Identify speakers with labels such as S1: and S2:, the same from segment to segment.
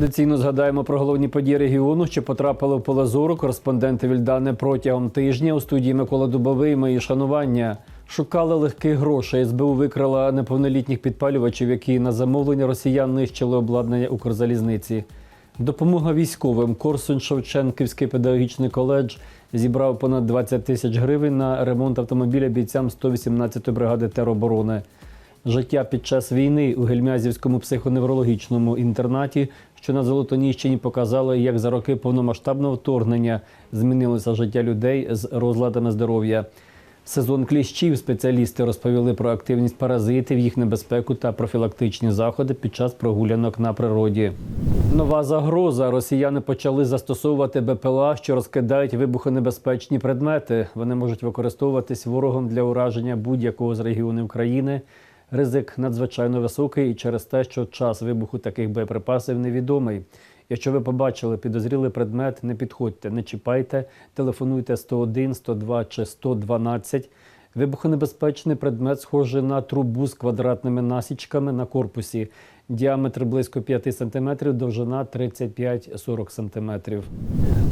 S1: Традиційно згадаємо про головні події регіону, що потрапили в поле зору. Кореспонденти Вільдани протягом тижня у студії Микола Дубовий. Мої шанування шукали легких грошей. СБУ викрала неповнолітніх підпалювачів, які на замовлення росіян нищили обладнання Укрзалізниці. Допомога військовим. Корсунь Шевченківський педагогічний коледж зібрав понад 20 тисяч гривень на ремонт автомобіля бійцям 118-ї бригади тероборони. Життя під час війни у Гельмязівському психоневрологічному інтернаті, що на Золотоніщині показало, як за роки повномасштабного вторгнення змінилося життя людей з розладами здоров'я. Сезон кліщів спеціалісти розповіли про активність паразитів, їх небезпеку та профілактичні заходи під час прогулянок на природі. Нова загроза. Росіяни почали застосовувати БПЛА, що розкидають вибухонебезпечні предмети. Вони можуть використовуватись ворогом для ураження будь-якого з регіонів країни. Ризик надзвичайно високий і через те, що час вибуху таких боєприпасів невідомий. Якщо ви побачили підозрілий предмет, не підходьте, не чіпайте, телефонуйте 101, 102 чи 112. Вибухонебезпечний предмет схожий на трубу з квадратними насічками на корпусі. Діаметр близько 5 см, довжина 35-40 см.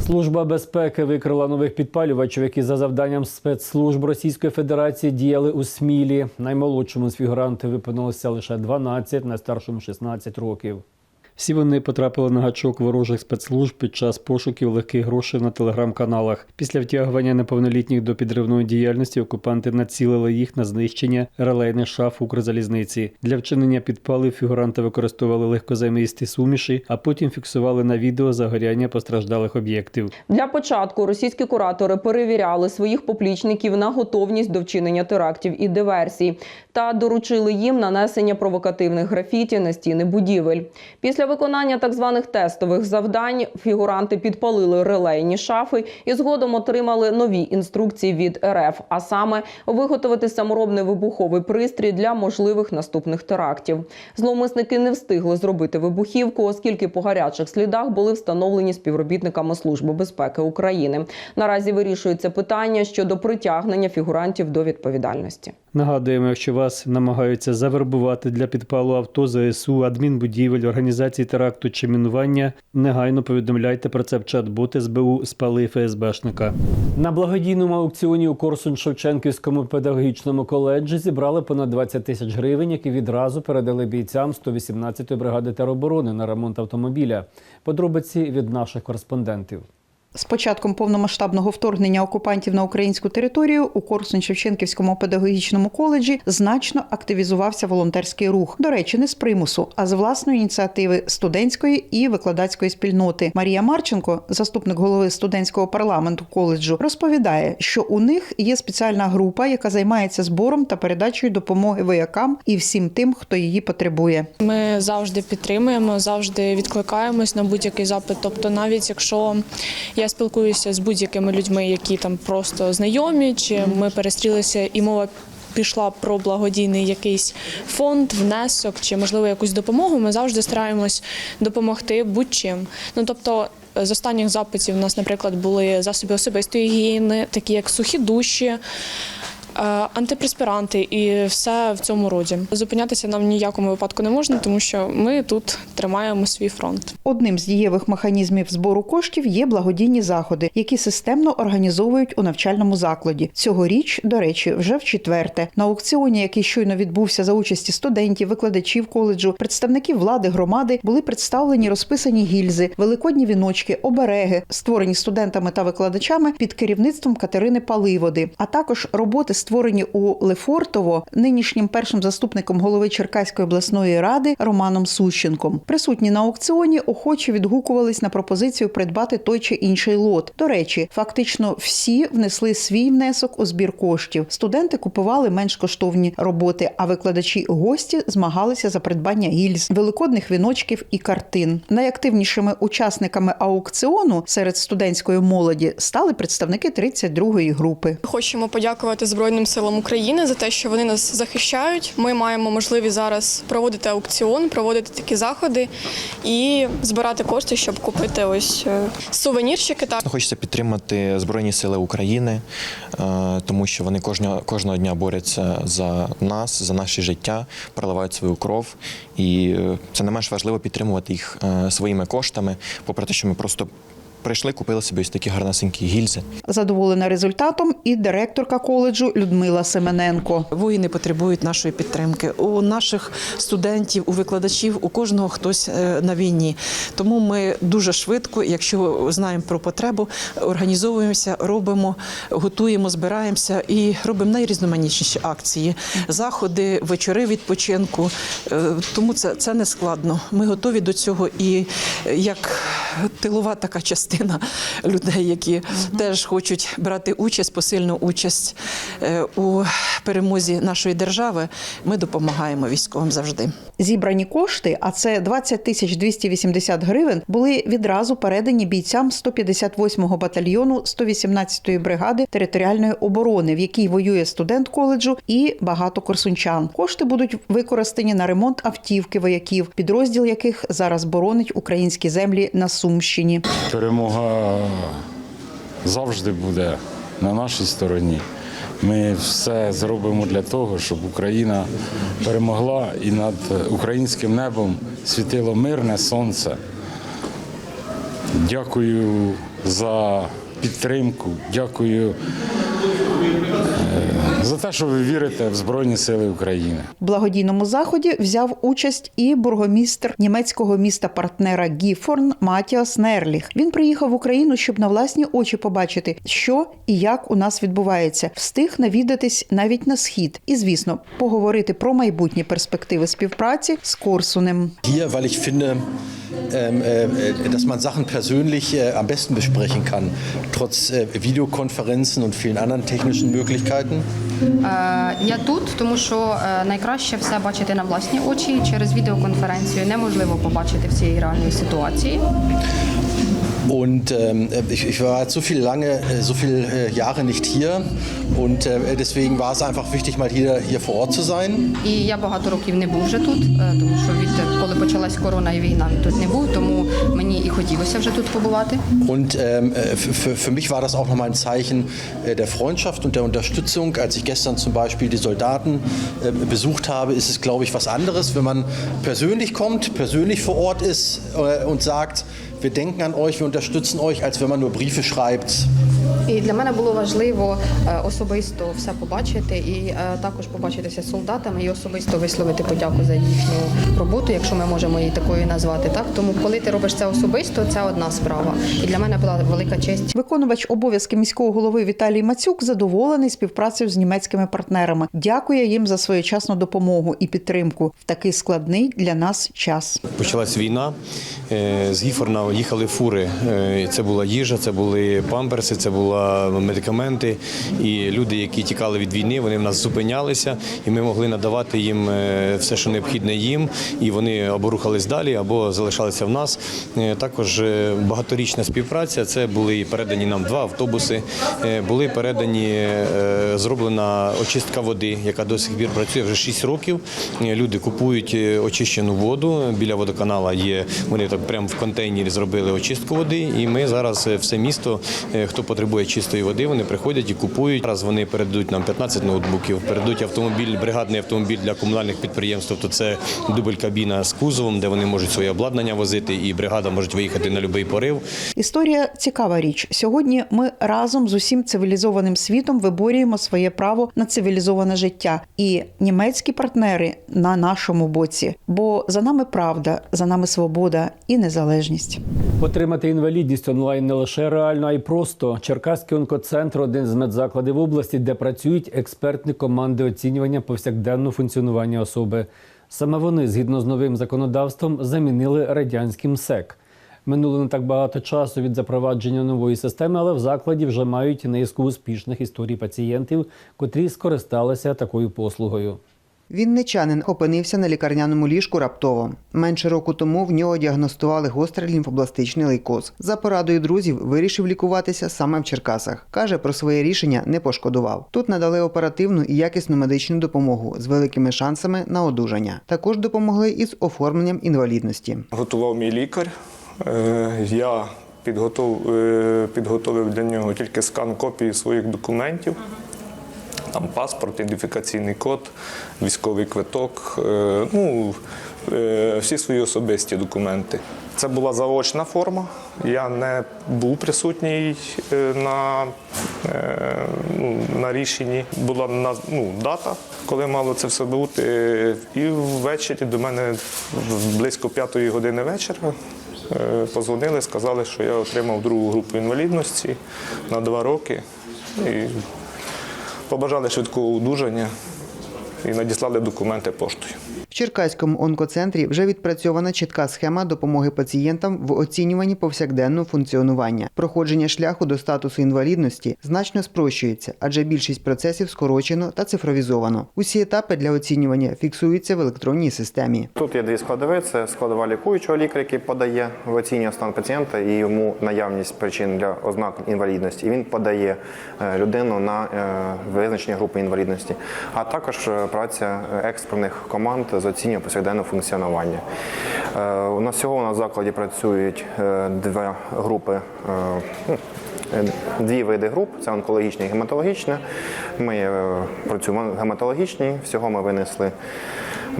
S1: Служба безпеки викрила нових підпалювачів, які за завданням спецслужб Російської Федерації діяли у Смілі. Наймолодшому з фігурантів випинулося лише 12, найстаршому 16 років. Всі вони потрапили на гачок ворожих спецслужб під час пошуків легких грошей на телеграм-каналах. Після втягування неповнолітніх до підривної діяльності окупанти націлили їх на знищення релейних шаф Укрзалізниці. Для вчинення підпалів фігуранти використовували легкозаймисті суміші, а потім фіксували на відео загоряння постраждалих об'єктів.
S2: Для початку російські куратори перевіряли своїх поплічників на готовність до вчинення терактів і диверсій та доручили їм нанесення провокативних графіті на стіни будівель. Після виконання так званих тестових завдань фігуранти підпалили релейні шафи і згодом отримали нові інструкції від РФ, а саме виготовити саморобний вибуховий пристрій для можливих наступних терактів. Зловмисники не встигли зробити вибухівку, оскільки по гарячих слідах були встановлені співробітниками Служби безпеки України. Наразі вирішується питання щодо притягнення фігурантів до відповідальності.
S1: Нагадуємо, якщо вас намагаються завербувати для підпалу авто, ЗСУ, адмінбудівель, організації теракту чи мінування, негайно повідомляйте про це в чат-бот СБУ спали ФСБшника. На благодійному аукціоні у Корсун Шевченківському педагогічному коледжі зібрали понад 20 тисяч гривень, які відразу передали бійцям 118-ї бригади тероборони на ремонт автомобіля. Подробиці від наших кореспондентів.
S3: З початком повномасштабного вторгнення окупантів на українську територію у Корсунь-Шевченківському педагогічному коледжі значно активізувався волонтерський рух. До речі, не з примусу, а з власної ініціативи студентської і викладацької спільноти. Марія Марченко, заступник голови студентського парламенту коледжу, розповідає, що у них є спеціальна група, яка займається збором та передачею допомоги воякам і всім тим, хто її потребує.
S4: Ми завжди підтримуємо, завжди відкликаємось на будь-який запит. Тобто, навіть якщо я спілкуюся з будь-якими людьми, які там просто знайомі, чи ми перестрілися, і мова пішла про благодійний якийсь фонд, внесок чи можливо якусь допомогу. Ми завжди стараємось допомогти будь-чим. Ну тобто. З останніх запитів у нас, наприклад, були засоби особистої гігієни, такі як сухі душі, е, антипреспіранти і все в цьому роді. Зупинятися нам ніякому випадку не можна, тому що ми тут тримаємо свій фронт.
S3: Одним з дієвих механізмів збору коштів є благодійні заходи, які системно організовують у навчальному закладі. Цьогоріч, до речі, вже в четверте. На аукціоні, який щойно відбувся за участі студентів, викладачів коледжу, представників влади громади, були представлені розписані гільзи, великодні віночки, обереги, створені студентами та викладачами під керівництвом Катерини Паливоди, а також роботи, створені у Лефортово, нинішнім першим заступником голови Черкаської обласної ради Романом Сущенком. Присутні на аукціоні охоче відгукувались на пропозицію придбати той чи інший лот. До речі, фактично всі внесли свій внесок у збір коштів. Студенти купували менш коштовні роботи, а викладачі гості змагалися за придбання гільз, великодних віночків і картин. Найактивнішими учасниками аукціону серед студентської молоді стали представники 32-ї групи.
S5: Хочемо подякувати Збройним Збройним силам України за те, що вони нас захищають. Ми маємо можливість зараз проводити аукціон, проводити такі заходи і збирати кошти, щоб купити ось е, сувенірчики. Так.
S6: Хочеться підтримати Збройні Сили України, е, тому що вони кожного, кожного дня борються за нас, за наше життя, проливають свою кров. І е, це не менш важливо підтримувати їх своїми коштами, попри те, що ми просто прийшли, купили собі ось такі гарнесенькі гільзи.
S3: Задоволена результатом і директорка коледжу Людмила Семененко.
S7: Воїни потребують нашої підтримки. У наших студентів, у викладачів, у кожного хтось е, на війні. Тому ми дуже швидко, якщо знаємо про потребу, організовуємося, робимо, готуємо, збираємося і робимо найрізноманітніші акції, заходи, вечори відпочинку. Е, Тому це, це не складно. Ми готові до цього і е, як тилова така частина людей, які теж хочуть брати участь, посильну участь е, у перемозі нашої держави. Ми допомагаємо військовим завжди.
S3: Зібрані кошти, а це 20 тисяч 280 гривень, були відразу передані бійцям 158-го батальйону 118-ї бригади територіальної оборони, в якій воює студент коледжу і багато корсунчан. Кошти будуть використані на ремонт автівки вояків, підрозділ яких зараз боронить українські землі на Сумщині.
S8: Перемога завжди буде на нашій стороні. Ми все зробимо для того, щоб Україна перемогла і над українським небом світило мирне сонце. Дякую за підтримку, дякую за те, що ви вірите в Збройні Сили України.
S3: В благодійному заході взяв участь і бургомістр німецького міста партнера Гіфорн Матіас Нерліх. Він приїхав в Україну, щоб на власні очі побачити, що і як у нас відбувається. Встиг навідатись навіть на схід, і звісно, поговорити про майбутні перспективи співпраці з Корсунем.
S9: hier, weil ich finde, ähm, äh, dass man Sachen persönlich äh, am besten besprechen kann, trotz äh, Videokonferenzen und vielen anderen technischen Möglichkeiten.
S10: Е, Я тут, тому що е, найкраще все бачити на власні очі. Через відеоконференцію неможливо побачити всієї реальної ситуації.
S9: Und ähm, ich, ich war jetzt so viel lange, äh, so viele äh, Jahre nicht hier und äh, deswegen war es einfach wichtig, mal hier, hier vor Ort zu sein.
S10: І я багато років не був вже тут, е, тому що від коли почалась корона і війна, він тут не був, тому мені і хотілося вже тут побувати.
S9: Und ähm, äh, für, für- für mich war das auch nochmal ein Zeichen äh, der Freundschaft und der Unterstützung. Als ich gestern zum Beispiel die Soldaten äh, besucht habe, ist es, glaube ich, was anderes, wenn man persönlich kommt, persönlich vor Ort ist äh, und sagt, wir denken an euch, wir unterstützen euch, als wenn man nur Briefe schreibt.
S10: І для мене було важливо е, особисто все побачити і е, також побачитися з солдатами і особисто висловити подяку за їхню роботу, якщо ми можемо її такою назвати. Так тому, коли ти робиш це особисто, це одна справа. І для мене була велика честь
S3: Виконувач обов'язки міського голови Віталій Мацюк задоволений співпрацею з німецькими партнерами. Дякує їм за своєчасну допомогу і підтримку в такий складний для нас час.
S11: Почалась війна. е, З Гіфорна їхали фури. Це була їжа, це були памперси, це були медикаменти. І люди, які тікали від війни, вони в нас зупинялися, і ми могли надавати їм е, все, що необхідне їм. І вони або рухались далі, або залишалися в нас. Е, Також е, багаторічна співпраця. Це були передані нам два автобуси. е, Були передані е, зроблена очистка води, яка до сих пір працює вже 6 років. Е, Люди купують е, очищену воду. Біля водоканала є. Вони так прямо в контейнері зробили очистку води. І ми зараз е, все місто, е, хто потребує чистої води, вони приходять і купують. Зараз вони передадуть нам 15 ноутбуків, передадуть автомобіль, бригадний автомобіль для комунальних підприємств. Тобто це дубль кабіна з кузовом, де вони можуть своє обладнання возити, і бригада може виїхати на будь-який порив.
S3: Історія цікава річ. Сьогодні ми разом з усім цивілізованим світом виборюємо своє право на цивілізоване життя. І німецькі партнери на нашому боці. Бо за нами правда, за нами свобода і незалежність.
S1: Отримати інвалідність онлайн не лише реально, а й просто. Черкаський онкоцентр один з медзакладів області, де працюють експертні команди оцінювання повсякденного функціонування особи. Саме вони, згідно з новим законодавством, замінили радянський МСЕК. Минуло не так багато часу від запровадження нової системи, але в закладі вже мають низку успішних історій пацієнтів, котрі скористалися такою послугою.
S3: Вінничанин опинився на лікарняному ліжку раптово. Менше року тому в нього діагностували гострий лімфобластичний лейкоз. За порадою друзів вирішив лікуватися саме в Черкасах. Каже, про своє рішення не пошкодував. Тут надали оперативну і якісну медичну допомогу з великими шансами на одужання. Також допомогли із оформленням інвалідності.
S12: готував мій лікар. Е, Я е, підготовив для нього тільки скан копії своїх документів. Там паспорт, ідентифікаційний код, військовий квиток, е, ну, е, всі свої особисті документи. Це була заочна форма. Я не був присутній е, на, ну, на рішенні. Була ну, дата, коли мало це все бути. І ввечері до мене близько п'ятої години вечора позвонили, сказали, що я отримав другу групу інвалідності на два роки. І побажали швидкого одужання і надіслали документи поштою.
S3: В Черкаському онкоцентрі вже відпрацьована чітка схема допомоги пацієнтам в оцінюванні повсякденного функціонування. Проходження шляху до статусу інвалідності значно спрощується, адже більшість процесів скорочено та цифровізовано. Усі етапи для оцінювання фіксуються в електронній системі.
S13: Тут є дві складові: це складова лікуючого лікаря, який подає в оцінює стан пацієнта і йому наявність причин для ознак інвалідності. І він подає е, людину на е, визначення групи інвалідності, а також е, праця експертних команд оцінювання повсякденного функціонування. Е, У нас всього на закладі працюють два дві групи. е, ну, Е, Дві види груп це онкологічна і гематологічна. Ми е, працюємо в гематологічній. Всього ми винесли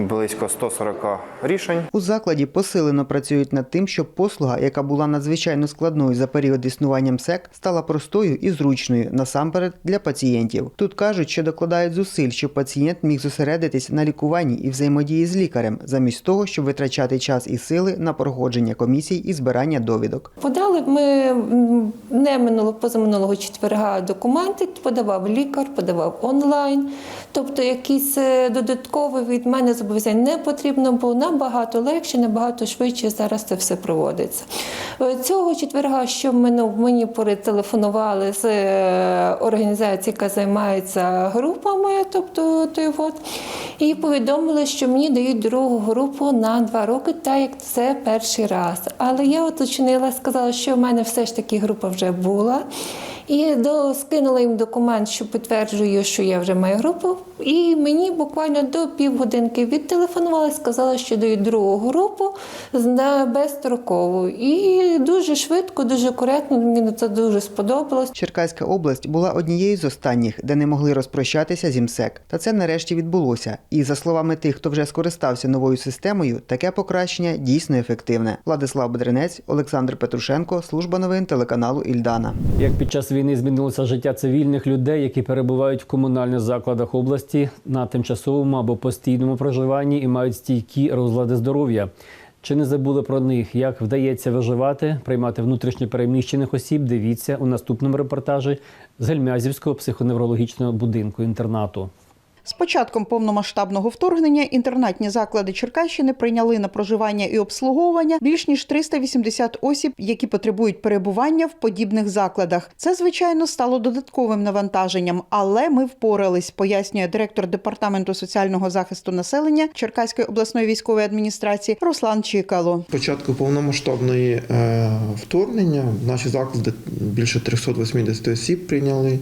S13: близько 140 рішень.
S3: У закладі посилено працюють над тим, щоб послуга, яка була надзвичайно складною за період існування МСЕК, стала простою і зручною насамперед для пацієнтів. Тут кажуть, що докладають зусиль, щоб пацієнт міг зосередитись на лікуванні і взаємодії з лікарем, замість того, щоб витрачати час і сили на проходження комісій і збирання довідок.
S14: Подали ми не минулого позаминулого четверга документи, подавав лікар, подавав онлайн. Тобто якісь е, додаткові від мене зобов'язань не потрібно, бо набагато легше, набагато швидше зараз це все проводиться. Е, Цього четверга, що мені перетелефонували з е, організації, яка займається групами, тобто той от, і повідомили, що мені дають другу групу на два роки, так як це перший раз. Але я уточнила, сказала, що в мене все ж таки група вже була. І до, скинула їм документ, що підтверджує, що я вже маю групу. І мені буквально до півгодинки відтелефонували, сказали, що дають другу групу з- на безстрокову. І дуже швидко, дуже коректно. Мені це дуже сподобалось.
S3: Черкаська область була однією з останніх, де не могли розпрощатися зі МСЕК. Та це нарешті відбулося. І за словами тих, хто вже скористався новою системою, таке покращення дійсно ефективне. Владислав Бедренець, Олександр Петрушенко, служба новин телеканалу Ільдана.
S1: Як під час війни змінилося життя цивільних людей, які перебувають в комунальних закладах області на тимчасовому або постійному проживанні і мають стійкі розлади здоров'я. Чи не забули про них? Як вдається виживати, приймати внутрішньо переміщених осіб? Дивіться у наступному репортажі з Гельмязівського психоневрологічного будинку інтернату.
S3: З початком повномасштабного вторгнення інтернатні заклади Черкащини прийняли на проживання і обслуговування більш ніж 380 осіб, які потребують перебування в подібних закладах. Це звичайно стало додатковим навантаженням, але ми впорались, пояснює директор департаменту соціального захисту населення Черкаської обласної військової адміністрації Руслан Чикало.
S15: Початку повномасштабної е, вторгнення наші заклади більше 380 осіб прийняли.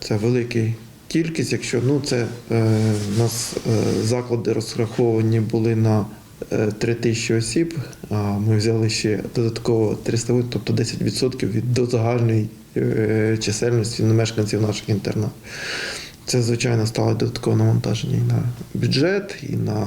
S15: Це велика кількість. Якщо ну це е, у нас е, заклади розраховані були на е, 3 тисячі осіб, а ми взяли ще додатково 300, тобто 10% від до загальної е, чисельності мешканців наших інтернатів. Це, звичайно, стало додаткове навантаження і на бюджет, і на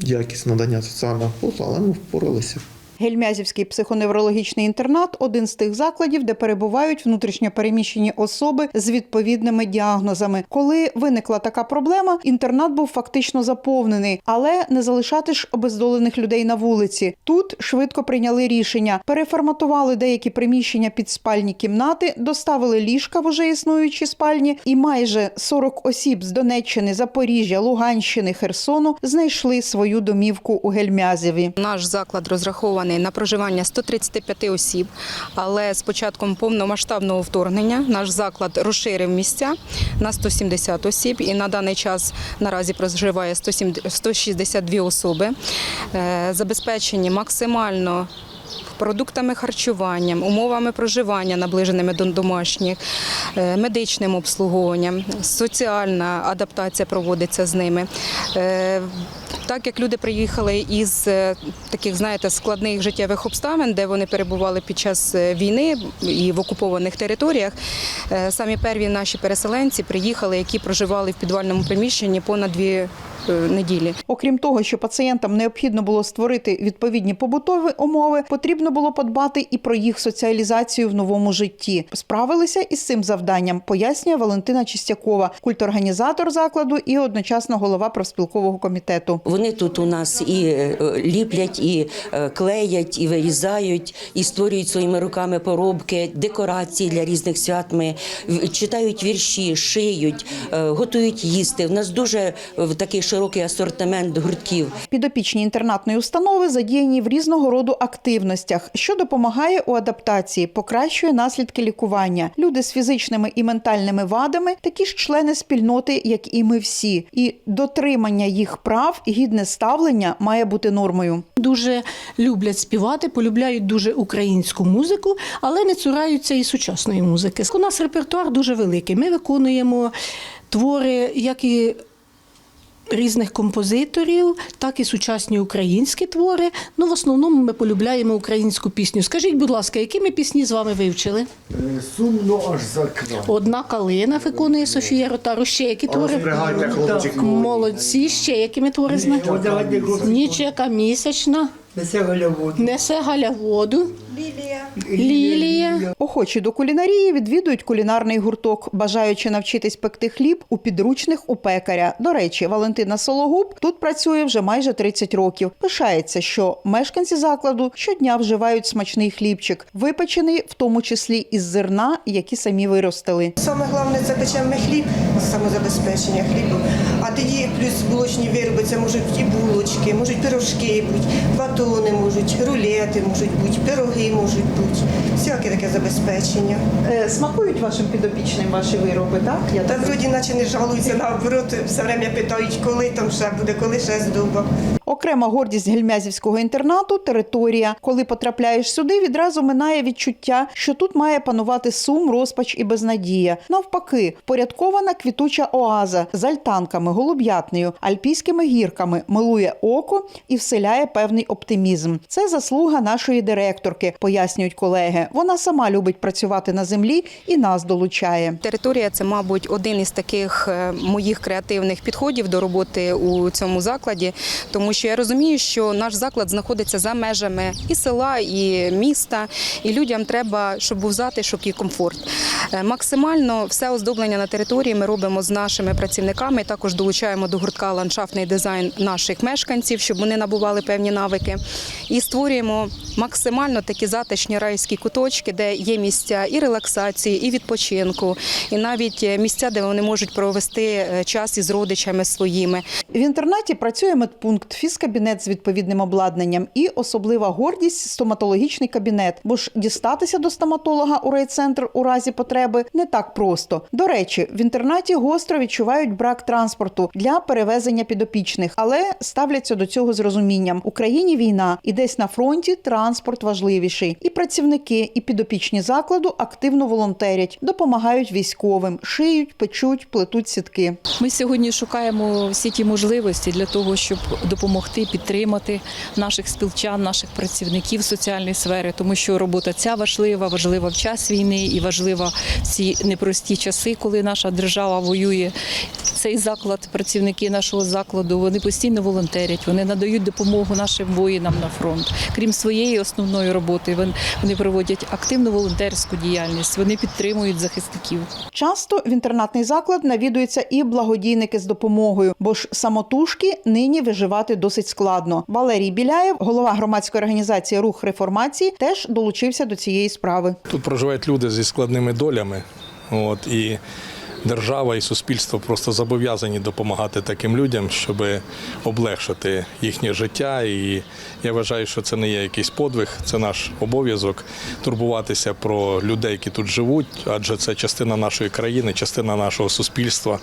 S15: якість надання соціальних послуг, але ми впоралися.
S3: Гельмязівський психоневрологічний інтернат один з тих закладів, де перебувають внутрішньо переміщені особи з відповідними діагнозами. Коли виникла така проблема, інтернат був фактично заповнений, але не залишати ж обездолених людей на вулиці. Тут швидко прийняли рішення, переформатували деякі приміщення під спальні кімнати, доставили ліжка в уже існуючі спальні, і майже 40 осіб з Донеччини, Запоріжжя, Луганщини, Херсону знайшли свою домівку у Гельмязеві.
S16: Наш заклад розрахований орієнтований на проживання 135 осіб, але з початком повномасштабного вторгнення наш заклад розширив місця на 170 осіб, і на даний час наразі проживає 170 162 особи. Е, Забезпечені максимально продуктами харчування, умовами проживання, наближеними до домашніх, е, медичним обслуговуванням, соціальна адаптація проводиться з ними. Е, Так як люди приїхали із е, таких, знаєте, складних життєвих обставин, де вони перебували під час війни і в окупованих територіях, самі перві наші переселенці приїхали, які проживали в підвальному приміщенні понад дві неділі.
S3: Окрім того, що пацієнтам необхідно було створити відповідні побутові умови, потрібно було подбати і про їх соціалізацію в новому житті. Справилися із цим завданням, пояснює Валентина Чистякова, культорганізатор закладу і одночасно голова профспілкового комітету.
S17: Вони тут у нас і е, ліплять, і е, клеять, і вирізають, і створюють своїми руками поробки, декорації для різних свят. Ми читають вірші, шиють, е, готують їсти. У нас дуже е, такий широкий асортимент гуртків.
S3: Підопічні інтернатної установи задіяні в різного роду активностях, що допомагає у адаптації, покращує наслідки лікування. Люди з фізичними і ментальними вадами такі ж члени спільноти, як і ми всі, і дотримання їх прав і гідне ставлення має бути нормою.
S18: Дуже люблять співати, полюбляють дуже українську музику, але не цураються і сучасної музики. У нас репертуар дуже великий. Ми виконуємо твори, як і різних композиторів, так і сучасні українські твори. Ну, в основному ми полюбляємо українську пісню. Скажіть, будь ласка, які ми пісні з вами вивчили?
S19: Сумно аж за край.
S18: Одна калина виконує Софія Ротару. Ще які твори? Молодці, ще які ми твори знаємо? Нічека місячна.
S19: Несе Галя воду.
S18: Несе Галя воду. Лілія.
S3: Охочі до кулінарії відвідують кулінарний гурток, бажаючи навчитись пекти хліб у підручних у пекаря. До речі, Валентина Сологуб тут працює вже майже 30 років. Пишається, що мешканці закладу щодня вживають смачний хлібчик, випечений в тому числі із зерна, які самі виростили.
S20: Саме головне це печемо хліб, самозабезпечення хлібу. А тоді плюс булочні вироби, це можуть і булочки, можуть пирожки бути, батони можуть, рулети можуть бути, пироги можуть бути. Всяке таке забезпечення.
S3: Е, Смакують вашим підопічним ваші вироби, так? Я
S20: Та вроді наче не жалуються, наоборот, все время питають, коли там ще буде, коли ще здоба.
S3: Окрема гордість гельмязівського інтернату територія. Коли потрапляєш сюди, відразу минає відчуття, що тут має панувати сум, розпач і безнадія. Навпаки, впорядкована квітуча оаза з альтанками, голуб'ятнею, альпійськими гірками милує око і вселяє певний оптимізм. Це заслуга нашої директорки, пояснюють колеги. Вона сама любить працювати на землі і нас долучає.
S16: Територія це, мабуть, один із таких е, моїх креативних підходів до роботи у цьому закладі, тому що я розумію, що наш заклад знаходиться за межами і села, і міста, і людям треба, щоб був затишок і комфорт. Е, Максимально все оздоблення на території ми робимо з нашими працівниками. Також долучаємо до гуртка ландшафтний дизайн наших мешканців, щоб вони набували певні навики. І створюємо максимально такі затишні райські куточки, де є місця і релаксації, і відпочинку, і навіть е, місця, де вони можуть провести е, час із родичами своїми.
S3: В інтернаті працює медпункт, фізкабінет з відповідним обладнанням і особлива гордість стоматологічний кабінет. Бо ж дістатися до стоматолога у райцентр у разі потреби не так просто. До речі, в інтернаті гостро відчувають брак транспорту для перевезення підопічних, але ставляться до цього з розумінням. Україні війна і десь на фронті транспорт важливіший. І працівники, і підопічні закладу активно волонтерять, допомагають військовим, шиють, печуть, плетуть сітки.
S21: Ми сьогодні шукаємо всі ті можливості для того, щоб допомогти підтримати наших спілчан, наших працівників соціальної сфери, тому що робота ця важлива, важлива в час війни і важлива в ці непрості часи, коли наша держава воює. Цей заклад, працівники нашого закладу, вони постійно волонтерять, вони надають допомогу нашим воїнам на фронт. Крім своєї основної роботи, вони проводять активну волонтерську діяльність, вони підтримують захисників.
S3: Часто в інтернатний заклад навідуються і благодійники з допомогою, бо ж самотужки нині виживати досить складно. Валерій Біляєв, голова громадської організації Рух реформації, теж долучився до цієї справи.
S22: Тут проживають люди зі складними долями. От, і
S23: держава і суспільство просто зобов'язані допомагати таким людям, щоб облегшити їхнє життя. І я вважаю, що це не є якийсь подвиг, це наш обов'язок турбуватися про людей, які тут живуть, адже це частина нашої країни, частина нашого суспільства.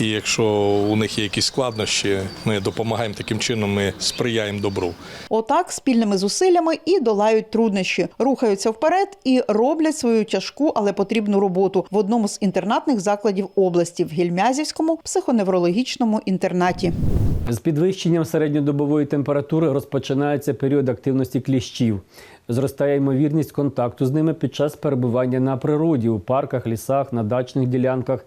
S23: І якщо у них є якісь складнощі, ми допомагаємо таким чином, ми сприяємо добру.
S3: Отак спільними зусиллями і долають труднощі, рухаються вперед і роблять свою тяжку, але потрібну роботу в одному з інтернатних закладів області в Гільмязівському психоневрологічному інтернаті.
S1: З підвищенням середньодобової температури розпочинається період активності кліщів. Зростає ймовірність контакту з ними під час перебування на природі, у парках, лісах, на дачних ділянках.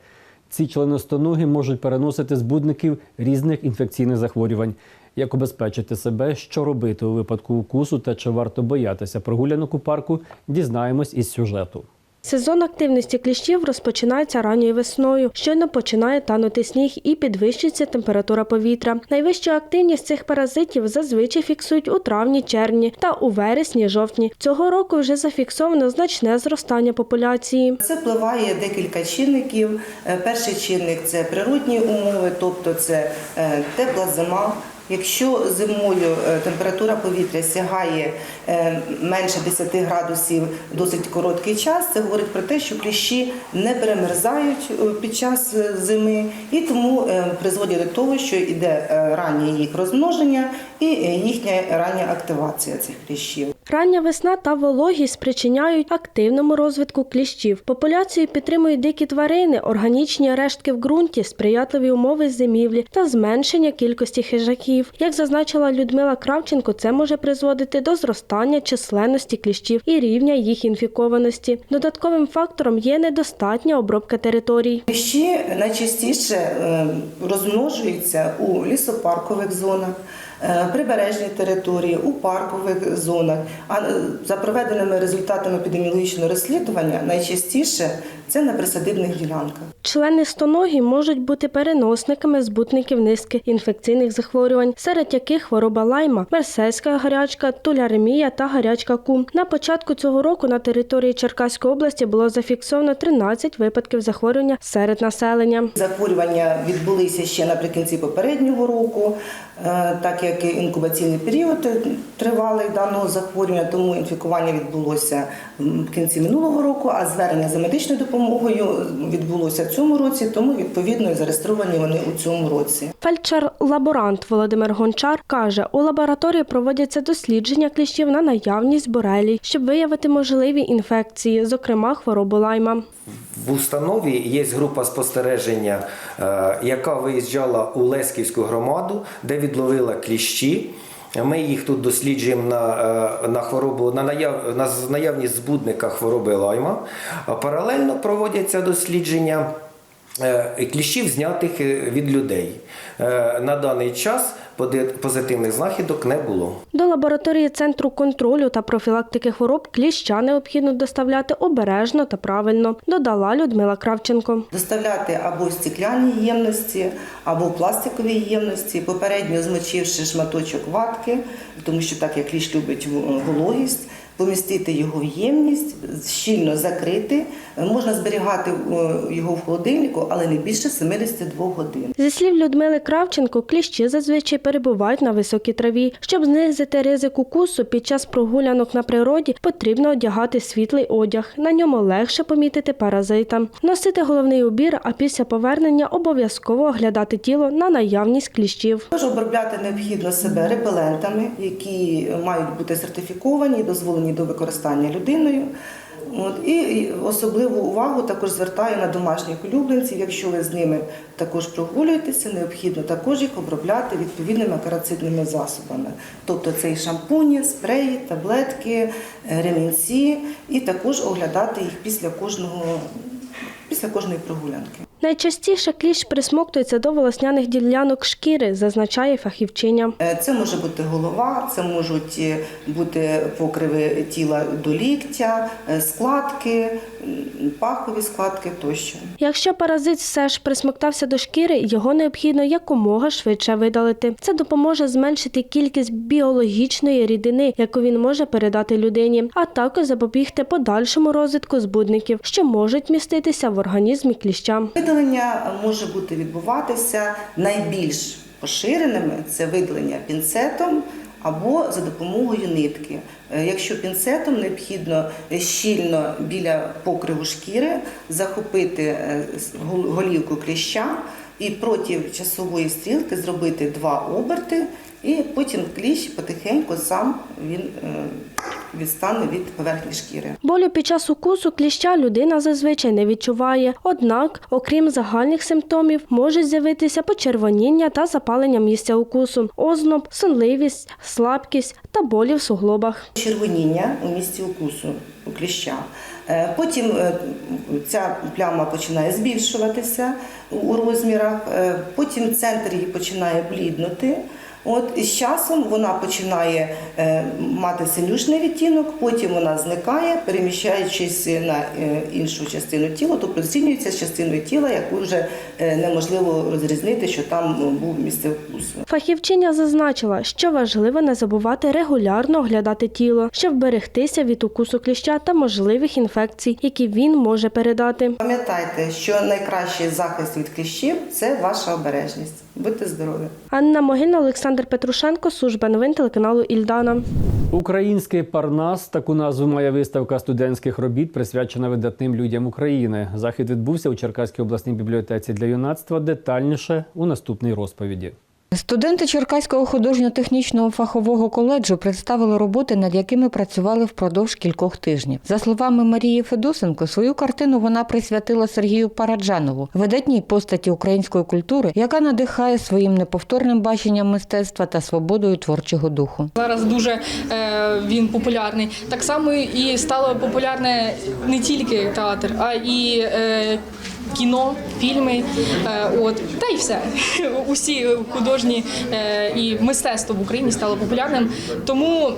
S1: Ці членостоноги можуть переносити збудників різних інфекційних захворювань. Як обезпечити себе, що робити у випадку укусу та чи варто боятися прогулянок у парку, дізнаємось із сюжету.
S22: Сезон активності кліщів розпочинається ранньою весною. Щойно починає танути сніг і підвищується температура повітря. Найвищу активність цих паразитів зазвичай фіксують у травні-червні та у вересні-жовтні. Цього року вже зафіксовано значне зростання популяції.
S24: Це впливає декілька чинників. Е, Перший чинник це природні умови, тобто це е, тепла зима. Якщо зимою е, температура повітря сягає е, менше 10 градусів досить короткий час, це говорить про те, що кліщі не перемерзають е, під час зими і тому призводять до того, що йде раннє їх розмноження і їхня рання активація цих кліщів.
S22: Рання весна та вологість спричиняють активному розвитку кліщів. Популяцію підтримують дикі тварини, органічні рештки в ґрунті, сприятливі умови зимівлі та зменшення кількості хижаків. Як зазначила Людмила Кравченко, це може призводити до зростання численності кліщів і рівня їх інфікованості. Додатковим фактором є недостатня обробка територій.
S24: Кліщі найчастіше е, розмножуються у лісопаркових зонах, е, прибережній території, у паркових зонах. А е, за проведеними результатами епідеміологічного розслідування найчастіше це на присадибних ділянках.
S22: Члени стоногі можуть бути переносниками збутників низки інфекційних захворювань, серед яких хвороба лайма, мерсейська гарячка, туляремія та гарячка кум. На початку цього року на території Черкаської області було зафіксовано 13 випадків захворювання серед населення.
S24: Захворювання відбулися ще наприкінці попереднього року, е, так як інкубаційний період тривалий даного захворювання, тому інфікування відбулося в кінці минулого року, а звернення за медичною допомогою відбулося в цьому році, тому відповідно і зареєстровані вони у цьому році.
S22: Фельдшер-лаборант Володимир Гончар каже, у лабораторії проводяться дослідження кліщів на наявність борелій, щоб виявити можливі інфекції, зокрема хворобу лайма.
S25: В установі є група спостереження, е, яка виїжджала у Лесківську громаду, де відловила кліщі. Ми їх тут досліджуємо на, е, на хворобу на наяв на наявність збудника хвороби лайма. Паралельно проводяться дослідження е, кліщів, знятих е, від людей. На даний час позитивних знахідок не було.
S22: До лабораторії Центру контролю та профілактики хвороб кліща необхідно доставляти обережно та правильно, додала Людмила Кравченко.
S24: Доставляти або в стеклянній ємності, або в пластиковій ємності, попередньо змочивши шматочок ватки, тому що так як кліщ любить вологість, помістити його в ємність, щільно закрити. Можна зберігати е, його в холодильнику, але не більше 72 годин.
S22: Зі слів Людмили Кравченко, кліщі зазвичай перебувають на високій траві. Щоб знизити ризик укусу під час прогулянок на природі, потрібно одягати світлий одяг. На ньому легше помітити паразита. Носити головний убір, а після повернення обов'язково оглядати тіло на наявність кліщів.
S24: Також обробляти необхідно себе репелентами, які мають бути сертифіковані і дозволені до використання людиною. От, і особливу увагу також звертаю на домашніх улюбленців. Якщо ви з ними також прогулюєтеся, необхідно також їх обробляти відповідними карацидними засобами. Тобто це і шампуні, спреї, таблетки, е, ремінці, і також оглядати їх після кожного після кожної прогулянки.
S22: Найчастіше кліщ присмоктується до волосняних ділянок шкіри, зазначає фахівчиня.
S24: Е, Це може бути голова, це можуть е, бути покриви тіла до ліктя, е, складки, пахові складки тощо.
S22: Якщо паразит все ж присмоктався до шкіри, його необхідно якомога швидше видалити. Це допоможе зменшити кількість біологічної рідини, яку він може передати людині, а також запобігти подальшому розвитку збудників, що можуть міститися в організмі кліща.
S24: Видалення може бути відбуватися найбільш поширеними це видалення пінцетом або за допомогою нитки. Е, Якщо пінцетом необхідно щільно біля покриву шкіри захопити е, голівку кліща і проти часової стрілки зробити два оберти, і потім кліщ потихеньку сам він е, відстане від поверхні шкіри.
S22: Болю під час укусу кліща людина зазвичай не відчуває. Однак, окрім загальних симптомів, можуть з'явитися почервоніння та запалення місця укусу, озноб, сонливість, слабкість та болі в суглобах.
S24: червоніння у місці укусу у кліща. Е, Потім е, ця пляма починає збільшуватися у- розмірах, потім центр її починає бліднути. От і з часом вона починає е, мати синюшний відтінок, потім вона зникає, переміщаючись на е, іншу частину тіла, тобто зрівнюється з частиною тіла, яку вже е, неможливо розрізнити, що там був місце вкусу.
S22: Фахівчиня зазначила, що важливо не забувати регулярно оглядати тіло, щоб берегтися від укусу кліща та можливих інфекцій, які він може передати.
S24: Пам'ятайте, що найкращий захист від кліщів це ваша обережність. Будьте здорові!
S22: Анна Могильна, Олександр Петрушенко, служба новин телеканалу Ільдана.
S1: Український парнас таку назву має виставка студентських робіт, присвячена видатним людям України. Захід відбувся у Черкаській обласній бібліотеці для юнацтва. Детальніше у наступній розповіді.
S26: Студенти Черкаського художньо-технічного фахового коледжу представили роботи, над якими працювали впродовж кількох тижнів. За словами Марії Федосенко, свою картину вона присвятила Сергію Параджанову, видатній постаті української культури, яка надихає своїм неповторним баченням мистецтва та свободою творчого духу.
S27: Зараз дуже е, він популярний. Так само і стало популярне не тільки театр, а і е, кіно, фільми. Е, от та й все. Усі художні е, і мистецтво в Україні стало популярним. Тому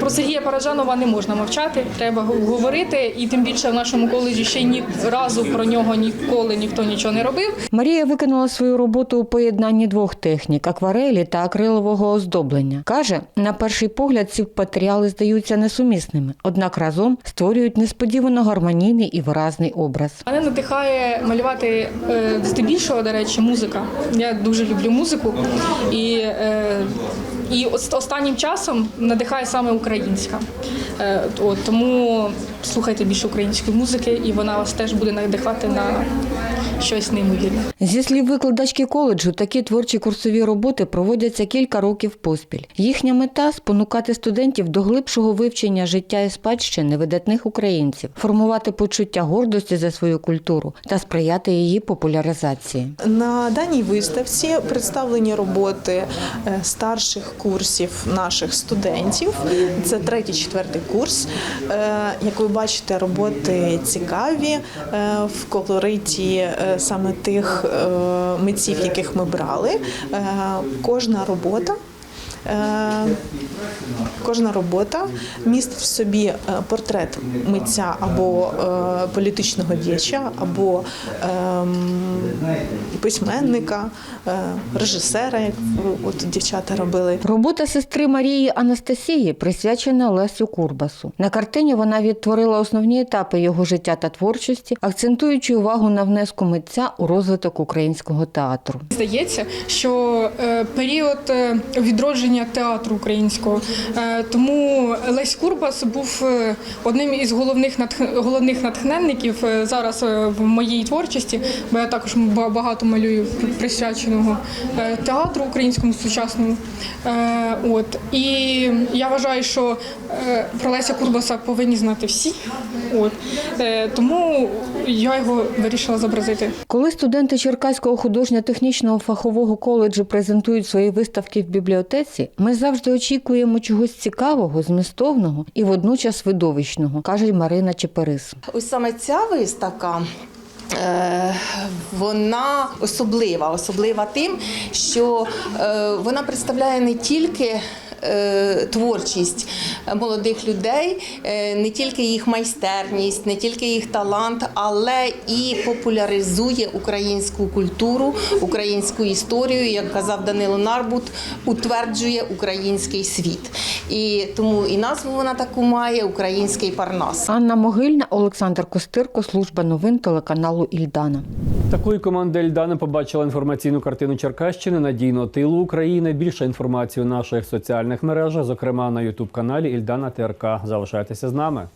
S27: про Сергія Параджанова не можна мовчати. Треба говорити. І тим більше в нашому коледжі ще ні разу про нього ніколи ніхто нічого не робив.
S26: Марія виконала свою роботу у поєднанні двох технік акварелі та акрилового оздоблення. Каже, на перший погляд ці матеріали здаються несумісними, однак разом створюють несподівано гармонійний і виразний образ.
S27: Мене надихає малювати е, здебільшого, до речі, музика. Я дуже люблю музику. І, е, і останнім часом надихає саме українська. Е, от, тому слухайте більше української музики, і вона вас теж буде надихати на щось неймовірне.
S26: Зі слів викладачки коледжу, такі творчі курсові роботи проводяться кілька років поспіль. Їхня мета спонукати студентів до глибшого вивчення життя і спадщини видатних українців, формувати почуття гордості за свою культуру та сприяти її популяризації.
S28: На даній виставці представлені роботи е, старших курсів наших студентів. Це третій, четвертий курс. Е, Як ви бачите, роботи цікаві е, в колориті е, саме тих е, митців, яких ми брали. Е, Кожна робота. Е, Кожна робота містить в собі е, портрет митця або е, політичного діяча, або ем, письменника, режисера, як от дівчата робили.
S26: Робота сестри Марії Анастасії присвячена Лесю Курбасу. На картині вона відтворила основні етапи його життя та творчості, акцентуючи увагу на внеску митця у розвиток українського театру.
S27: Здається, що період е, відродження театру українського, е, тому Лесь Курбас був е, одним із головних головних натхненників е, зараз в моїй творчості, бо я також багато малюю присвяченого театру українському сучасному. От і я вважаю, що про Леся Курбаса повинні знати всі. От тому я його вирішила зобразити.
S26: Коли студенти Черкаського художньо-технічного фахового коледжу презентують свої виставки в бібліотеці, ми завжди очікуємо чогось цікавого, змістовного і водночас видовищного, каже Марина Чеперис.
S29: Ось саме ця виставка. е, Вона особлива, особлива тим, що е, вона представляє не тільки творчість молодих людей, е, не тільки їх майстерність, не тільки їх талант, але і популяризує українську культуру, українську історію. Як казав Данило Нарбут, утверджує український світ. І тому і назву вона таку має український парнас.
S26: Анна Могильна, Олександр Костирко, служба новин телеканалу Ільдана.
S1: Такою команда Ельдани побачила інформаційну картину Черкащини надійного тилу України. Більше інформації у наших соціальних мережах, зокрема на Ютуб каналі Ільдана ТРК. Залишайтеся з нами.